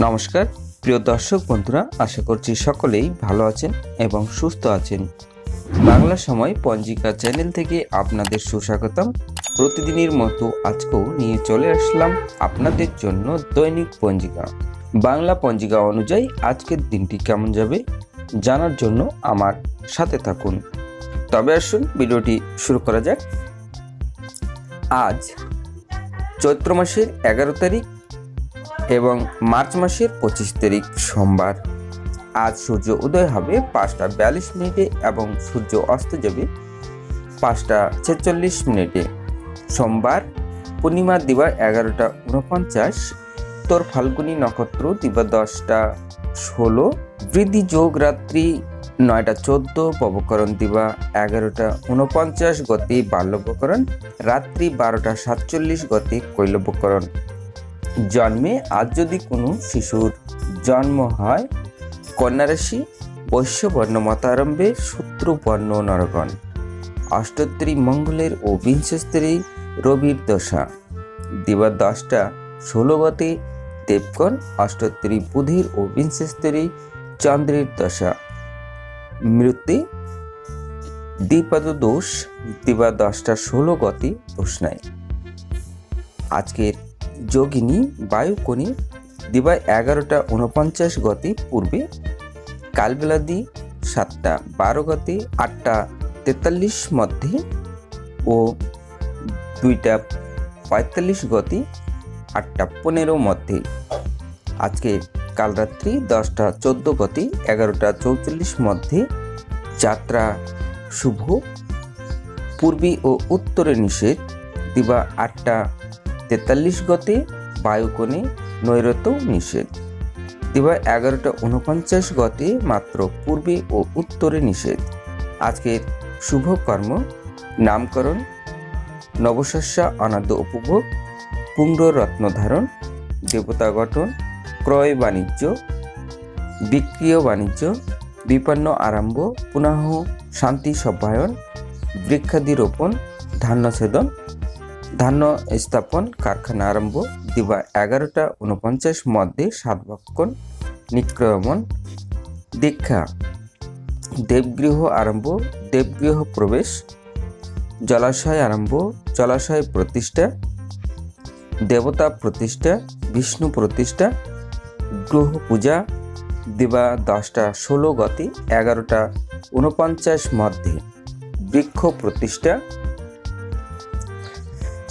নমস্কার, প্রিয় দর্শক বন্ধুরা, আশা করছি সকলেই ভালো আছেন এবং সুস্থ আছেন। বাংলা সময় পঞ্জিকা চ্যানেল থেকে আপনাদের সুস্বাগতম। প্রতিদিনের মতো আজকেও নিয়ে চলে আসলাম আপনাদের জন্য দৈনিক পঞ্জিকা। বাংলা পঞ্জিকা অনুযায়ী আজকের দিনটি কেমন যাবে জানার জন্য আমার সাথে থাকুন। তবে আসুন ভিডিওটি শুরু করা যাক। আজ চৈত্র মাসের এগারো তারিখ এবং মার্চ মাসের পঁচিশ তারিখ সোমবার। আজ সূর্য উদয় হবে পাঁচটা বিয়াল্লিশ মিনিটে এবং সূর্য অস্ত যাবে পাঁচটা ছেচল্লিশ মিনিটে। সোমবার পূর্ণিমা দিবা এগারোটা উনপঞ্চাশ উত্তর ফাল্গুনী নক্ষত্র দিবা দশটা ষোলো, বৃদ্ধি যোগ রাত্রি নয়টা চোদ্দ পবকরণ দিবা এগারোটা উনপঞ্চাশ গতি বাল্যবকরণ, রাত্রি বারোটা সাতচল্লিশ গতি কৈলবকরণ। জন্মে আজ যদি কোনো শিশুর জন্ম হয়, কন্যারাশি, বৈশ্যবর্ণ মতারম্ভে শত্রুবর্ণ নরগণ। অষ্টোত্তরী মঙ্গলের ও বিংশস্তরী রবির দশা। দিবা দশটা ষোলো গতে দেবগণ অষ্টোত্তরী বুধের ও বিংশস্তরী চন্দ্রের দশা। মৃত্যু দ্বিপাদ দোষ দিবা দশটা ষোলো গতি দোষ নাই। আজকের যোগিনী বায়ুকণি দিবা এগারোটা উনপঞ্চাশ গতি পূর্বে, কালবেলাদি সাতটা বারো গতি আটটা তেতাল্লিশ মধ্যে ও দুইটা পঁয়তাল্লিশ গতি আটটা পনেরো মধ্যে। আজকে কাল রাত্রি দশটা চোদ্দ গতি এগারোটা চৌচল্লিশ মধ্যে যাত্রা শুভ। পূর্বী ও উত্তরে নিষেধ, দিবা আটটা তেতাল্লিশ গতে, বায়ুকোণে নৈরত নিষেধ। দিবা এগারোটা উনপঞ্চাশ গতে মাত্র পূর্বে ও উত্তরে নিষেধ। আজকের শুভ কর্ম, নামকরণ, নবশস্যা অনাদ্য উপভোগ, পুণ্ড রত্ন ধারণ, দেবতা গঠন, ক্রয় বাণিজ্য, বিক্রিয় বাণিজ্য, বিপন্ন আরম্ভ পুনঃ শান্তি সভ্যায়ন, বৃক্ষাদি রোপণ ধান্যছেদন ধান্য স্থাপন কারখানা আরম্ভ, দিবা এগারোটা উনপঞ্চাশ মধ্যে সাতভক্ষণ নিক্রমণ, দীক্ষা, দেবগৃহ আরম্ভ, দেবগৃহ প্রবেশ, জলাশয় আরম্ভ, জলাশয় প্রতিষ্ঠা, দেবতা প্রতিষ্ঠা, বিষ্ণু প্রতিষ্ঠা, গ্রহ পূজা, দিবা দশটা ষোলো গতি, এগারোটা উনপঞ্চাশ মধ্যে বৃক্ষ প্রতিষ্ঠা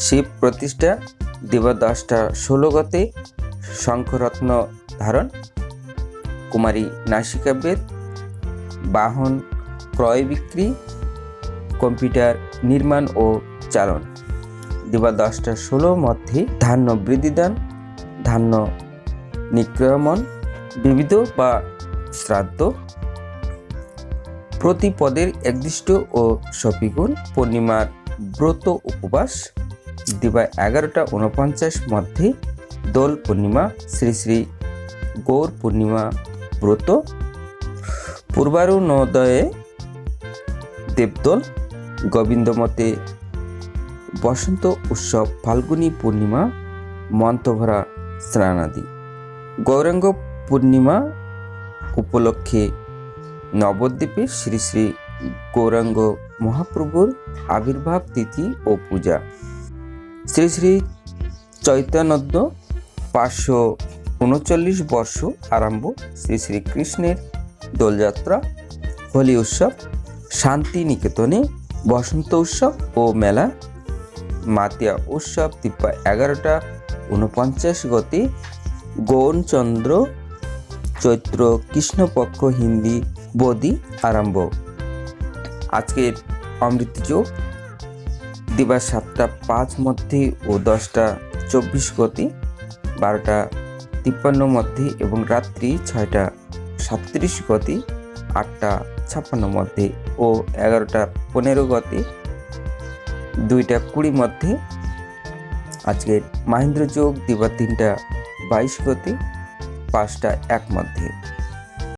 শিব প্রতিষ্ঠা দিবা দশটা ষোলো গতে শঙ্খরত্ন ধারণ। কুমারী নাসিকাবেদ বাহন ক্রয় বিক্রি, কম্পিউটার নির্মাণ ও চালন। দিবা দশটা ষোলো মধ্যে ধান্য বৃদ্ধিদান, ধান্য নিক্রমণ, বিবিধ বা শ্রাদ্ধ। প্রতি পদের একদিষ্ট ও সপিগুণ পূর্ণিমার ব্রত উপবাস। দিবা এগারোটা উনপঞ্চাশ মধ্যে দোল পূর্ণিমা, শ্রী শ্রী গৌর পূর্ণিমা ব্রত। পূর্বারুণোদয়ে দেবদোল গোবিন্দমতে বসন্ত উৎসব, ফাল্গুনী পূর্ণিমা, মন্ত্রভরা, স্নানাদি। গৌরাঙ্গ পূর্ণিমা উপলক্ষে নবদ্বীপে শ্রী শ্রী গৌরাঙ্গ মহাপ্রভুর আবির্ভাব তিথি ও পূজা। শ্রী শ্রী চৈতন্য পাঁচশো উনচল্লিশ বর্ষ আরম্ভ শ্রী শ্রী কৃষ্ণের দোলযাত্রা, হোলি উৎসব শান্তি নিকেতনে বসন্ত উৎসব ও মেলা, মাতিয়া উৎসব তিপ্পা এগারোটা উনপঞ্চাশ গতি গৌরচন্দ্র চৈত্র কৃষ্ণপক্ষ হিন্দি বদি আরম্ভ। আজকের অমৃত দিবা সাতটা পাঁচ মধ্যে ও দশটা চব্বিশ গতি, বারোটা তিপ্পান্ন মধ্যে এবং রাত্রি ছয়টা সাতত্রিশ গতি, আটটা ছাপ্পান্ন মধ্যে ও এগারোটা পনেরো গতি, দুইটা কুড়ি মধ্যে। আজকে মাহেন্দ্র যোগ দিবা তিনটা বাইশ গতি, পাঁচটা এক মধ্যে।